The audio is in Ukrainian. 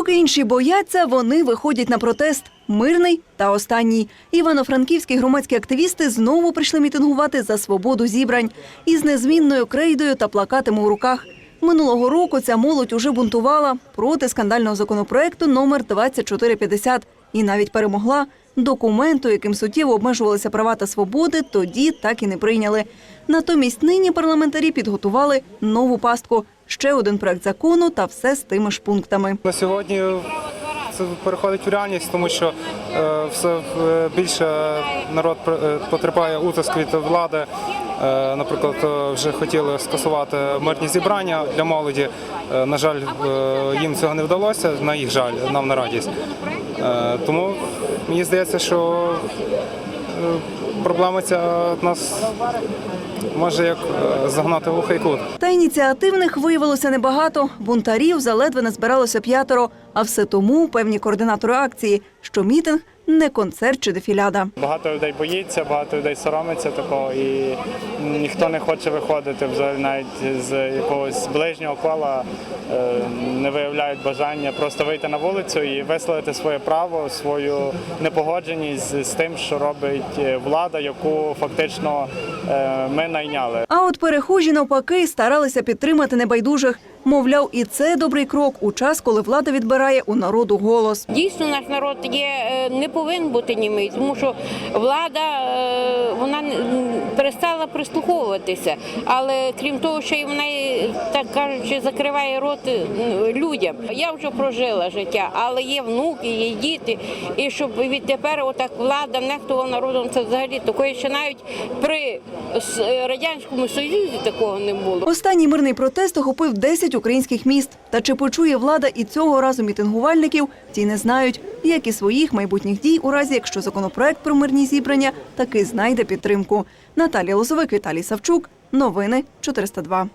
Поки інші бояться, вони виходять на протест. Мирний та останній. Івано-франківські громадські активісти знову прийшли мітингувати за свободу зібрань із незмінною крейдою та плакатами у руках. Минулого року ця молодь уже бунтувала проти скандального законопроекту номер 2450 і навіть перемогла. Документу, яким суттєво обмежувалися права та свободи, тоді так і не прийняли. Натомість нині парламентарі підготували нову пастку, ще один проект закону та все з тими ж пунктами. На сьогодні це переходить в реальність, тому що е, все е, більше народ е, потерпає утиск від влади. Наприклад, вже хотіли скасувати мирні зібрання для молоді. На жаль, їм цього не вдалося. На їх жаль, нам на радість. Тому мені здається, що проблема ця нас може як е, загнати в глухий кут. Та ініціативних виявилося небагато. Бунтарів заледве не збиралося п'ятеро. А все тому певні координатори акції, що мітинг не концерт чи дефіляда. Багато людей боїться, багато людей соромиться такого, і ніхто не хоче виходити взагалі навіть з якогось ближнього кола, е, не виявляють бажання просто вийти на вулицю і висловити своє право, свою непогодженість з тим, що робить е, влада, яку фактично е, ми найняли. А от перехожі навпаки старалися підтримати небайдужих. Мовляв, і це добрий крок у час, коли влада відбирає у народу голос. Дійсно, наш народ є е, не повинен бути німий, тому що влада е, вона перестала прислуховуватися. Але крім того, що й вона так кажучи, закриває рот е, людям. Я вже прожила життя, але є внуки, є діти. І щоб відтепер отак влада нехтувала народом, це взагалі такої ще навіть при е, радянському союзі такого не було. Останній мирний протест охопив 10 українських міст. Та чи почує влада і цього разу мітингувальників, ті не знають, як і своїх майбутніх дій у разі, якщо законопроект про мирні зібрання таки знайде підтримку. Наталія Лозовик, Віталій Савчук. Новини 402.